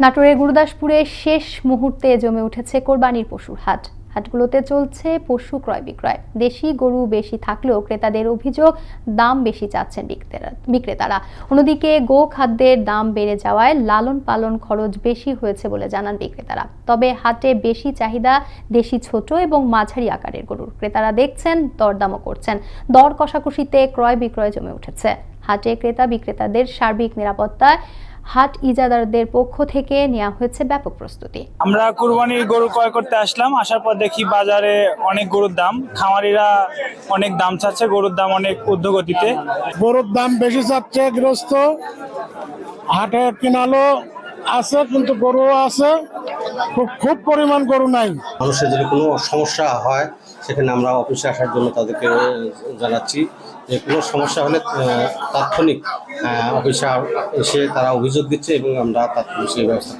নাটোরের গুরুদাসপুরে শেষ মুহূর্তে জমে উঠেছে কোরবানির পশুর হাট। হাটগুলোতে চলছে পশু ক্রয় বিক্রয়। দেশি গরু বেশি থাকলেও ক্রেতাদের অভিযোগ, দাম বেশি চাচ্ছেন বিক্রেতারা- অন্যদিকে গো খাদ্যের দাম বেড়ে যাওয়ায় লালন পালন খরচ বেশি হয়েছে বলে জানান বিক্রেতারা। তবে হাটে বেশি চাহিদা, দেশি ছোট এবং মাঝারি আকারের গরুর ক্রেতারা দেখছেন, দরদামও করছেন। দর কষাকষিতে ক্রয় বিক্রয় জমে উঠেছে। হাটে ক্রেতা বিক্রেতাদের সার্বিক নিরাপত্তায় হাট ইজাদারদের পক্ষ থেকে নেওয়া হয়েছে ব্যাপক প্রস্তুতি। আমরা কুরবানির গরু ক্রয় করতে আসলাম আসার পর দেখি বাজারে অনেক গরুর দাম। খামারিরা অনেক দাম চাচ্ছে গরুর দাম অনেক ঊর্ধ্বগতিতে। গরুর দাম বেশি চাচ্ছে গৃহস্থ। হাটে কিনালো আছে, কিন্তু গরু আছে। খুব খুব পরিমাণ গরু নাই। মানুষের যদি কোনো সমস্যা হয়, সেখানে আমরা অফিসে আসার জন্য তাদেরকে জানাচ্ছি যে কোনো সমস্যা হলে তাৎক্ষণিক অফিসে এসে তারা অভিযোগ দিচ্ছে এবং আমরা তাৎক্ষণিক সেই ব্যবস্থা